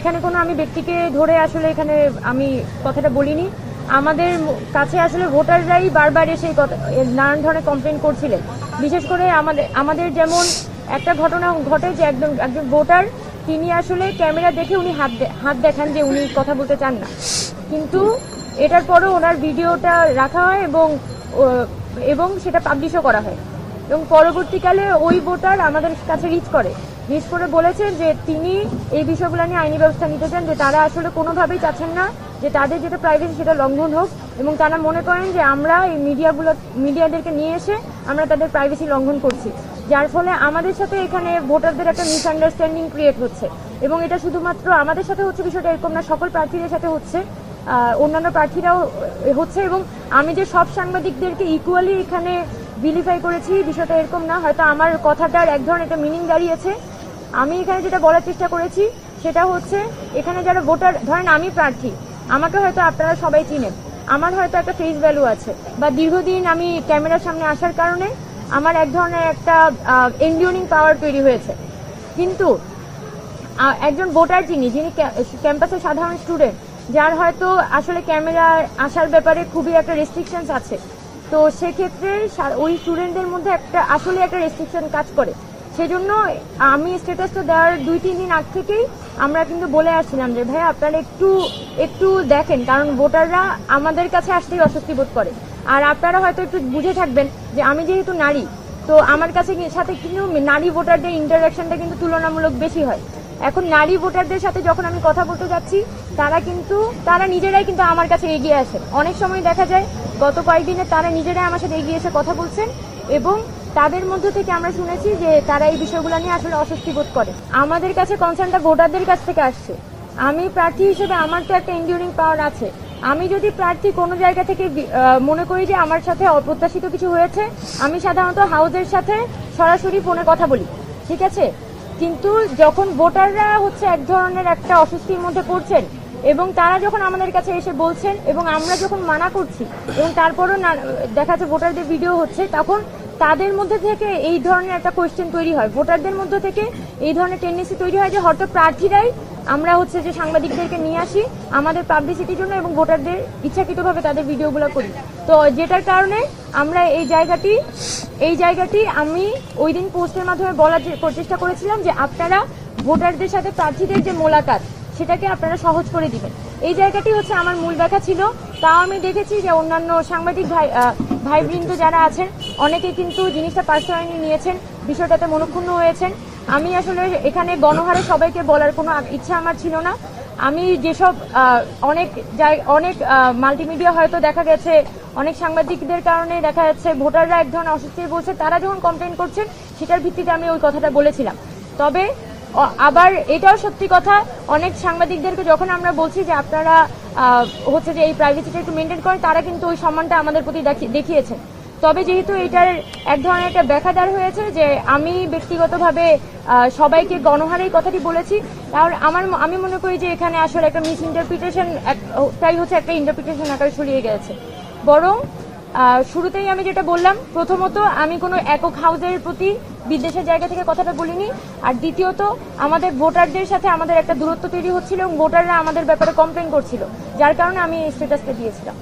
এখানে কোনো আমি ব্যক্তিকে ধরে আসলে এখানে আমি কথাটা বলিনি। আমাদের কাছে আসলে ভোটাররাই বারবার এসে নানান ধরনের কমপ্লেন করছিলেন। বিশেষ করে আমাদের আমাদের যেমন একটা ঘটনা ঘটে যে একজন একজন ভোটার, তিনি আসলে ক্যামেরা দেখে উনি হাত হাত দেখান যে উনি কথা বলতে চান না। কিন্তু এটার পরও ওনার ভিডিওটা রাখা হয় এবং এবং সেটা পাবলিশও করা হয়। এবং পরবর্তীকালে ওই ভোটার আমাদের কাছে রিচ করে। রিচ করে বলেছেন যে তিনি এই বিষয়গুলো নিয়ে আইনি ব্যবস্থা নিতে চান, যে তারা আসলে কোনোভাবেই চাচ্ছেন না যে তাদের যেটা প্রাইভেসি সেটা লঙ্ঘন হোক। এবং তারা মনে করেন যে আমরা এই মিডিয়াগুলো, মিডিয়াদেরকে নিয়ে এসে আমরা তাদের প্রাইভেসি লঙ্ঘন করছি। যার ফলে আমাদের সাথে এখানে ভোটারদের একটা মিসআন্ডারস্ট্যান্ডিং ক্রিয়েট হচ্ছে। এবং এটা শুধুমাত্র আমাদের সাথে হচ্ছে বিষয়টা এরকম না, সকল প্রার্থীদের সাথে হচ্ছে। অন্যান্য প্রার্থীরাও হচ্ছে এবং আমি যে সব সাংবাদিকদেরকে ইকুয়ালি এখানে বিলিফাই করেছি, বিষয়টা এরকম না। হয়তো আমার কথাটার এক ধরনের একটা মিনিং দাঁড়িয়েছে। আমি এখানে যেটা বলার চেষ্টা করেছি, সেটা হচ্ছে এখানে যারা ভোটার, ধরেন আমি প্রার্থী, আমাকে হয়তো আপনারা সবাই চিনেন। আমার হয়তো একটা ফেস ভ্যালু আছে। বা দীর্ঘদিন আমি ক্যামেরার সামনে আসার কারণে আমার এক ধরনের একটা এনডিউরিং পাওয়ার তৈরি হয়েছে। কিন্তু একজন ভোটার যিনি যিনি ক্যাম্পাসের সাধারণ স্টুডেন্ট যার হয়তো আসলে ক্যামেরা আসার ব্যাপারে খুবই একটা রেস্ট্রিকশনস আছে। তো সেক্ষেত্রে ওই স্টুডেন্টদের মধ্যে একটা আসলে একটা রেস্ট্রিকশন কাজ করে। সেজন্য আমি স্ট্যাটাসটা দেওয়ার দুই, তিন দিন আগ থেকেই আমরা কিন্তু বলে আসছিলাম যে ভাই আপনারা একটু একটু দেখেন, কারণ ভোটাররা আমাদের কাছে আসতেই অস্বস্তি বোধ করে। আর আপনারা হয়তো একটু বুঝে থাকবেন যে, আমি যেহেতু নারী, তো আমার কাছে সাথে কিন্তু নারী ভোটারদের ইন্টারাকশনটা কিন্তু তুলনামূলক বেশি হয়। এখন নারী ভোটারদের সাথে যখন আমি কথা বলতে যাচ্ছি, তারা কিন্তু, তারা নিজেরাই কিন্তু আমার কাছে এগিয়ে আসে অনেক সময় দেখা যায়, গত কয়েকদিনে তারা নিজেরাই আমার সাথে এগিয়ে এসে কথা বলছেন এবং তাদের মধ্যে থেকে আমরা শুনেছি যে তারা এই বিষয়গুলো নিয়ে আসলে অস্বস্তি বোধ করে। আমাদের কাছে কনসার্নটা ভোটারদের কাছ থেকে আসছে। আমি প্রার্থী হিসেবে আমার তো একটা ইন্ডিউরিং পাওয়ার আছে। আমি যদি প্রার্থী কোনো জায়গা থেকে মনে করি যে আমার সাথে অপ্রত্যাশিত কিছু হয়েছে, আমি সাধারণত হাউজের সাথে সরাসরি ফোনে কথা বলি, ঠিক আছে? কিন্তু যখন ভোটাররা হচ্ছে এক ধরনের একটা অস্বস্তির মধ্যে পড়ছেন এবং তারা যখন আমাদের কাছে এসে বলছেন এবং আমরা যখন মানা করছি এবং তারপরও দেখা যাচ্ছে ভোটারদের ভিডিও হচ্ছে, তখন তাদের মধ্যে থেকে এই ধরনের একটা কোয়েশ্চেন তৈরি হয়। ভোটারদের মধ্যে থেকে এই ধরনের টেন্ডেন্সি তৈরি হয় যে হয়তো প্রার্থীরাই আমরা হচ্ছে যে সাংবাদিকদেরকে নিয়ে আসি, আমাদের পাবলিসিটির জন্য এবং ভোটারদের ইচ্ছাকৃতভাবে তাদের ভিডিওগুলো করি। তো যেটার কারণে আমরা এই জায়গাটি এই জায়গাটি আমি ওই দিন পোস্টের মাধ্যমে বলার চেষ্টা করেছিলাম যে আপনারা ভোটারদের সাথে প্রার্থীদের যে মোলাকাত, সেটাকে আপনারা সহজ করে দিবেন। এই জায়গাটি হচ্ছে আমার মূল ব্যাখ্যা ছিল। তাও আমি দেখেছি যে অন্যান্য সাংবাদিক ভাই ভাইবৃন্দ যারা আছেন, অনেকে কিন্তু জিনিসটা পার্সোনালি নিয়েছেন, বিষয়টাতে মনক্ষুণ্ণ হয়েছেন। আমি আসলে এখানে গণহারে সবাইকে বলার কোনো ইচ্ছা আমার ছিল না। আমি যেসব অনেক অনেক মাল্টিমিডিয়া হয়তো দেখা গেছে, অনেক সাংবাদিকদের কারণে দেখা যাচ্ছে ভোটাররা এক ধরনের অস্বস্তি বলছে তারা যখন কমপ্লেন করছেন, সেটার ভিত্তিতে আমি ওই কথাটা বলেছিলাম। তবে আবার এটাও সত্যি কথা, অনেক সাংবাদিকদেরকে যখন আমরা বলছি যে আপনারা হচ্ছে যে এই প্রাইভেসিটা একটু মেনটেন করেন, তারা কিন্তু ওই সম্মানটা আমাদের প্রতি দেখি- দেখিয়েছেন। তবে যেহেতু এটার এক ধরনের একটা ব্যাখ্যাদার হয়েছে যে আমি ব্যক্তিগতভাবে সবাইকে গণহারেই কথাটি বলেছি, তাহলে আমার, আমি মনে করি যে এখানে আসলে একটা মিস ইন্টারপ্রিটেশন তাই হচ্ছে একটা ইন্টারপ্রিটেশন আকারে ছড়িয়ে গেছে। বরং শুরুতেই আমি যেটা বললাম, প্রথমত আমি কোনো একক হাউসের প্রতি বিদেশের জায়গা থেকে কথাটা বলিনি। আর দ্বিতীয়ত, আমাদের ভোটারদের সাথে আমাদের একটা দূরত্ব তৈরি হচ্ছিল এবং ভোটাররা আমাদের ব্যাপারে কমপ্লেন করছিল, যার কারণে আমি এই স্ট্যাটাসটা দিয়েছিলাম।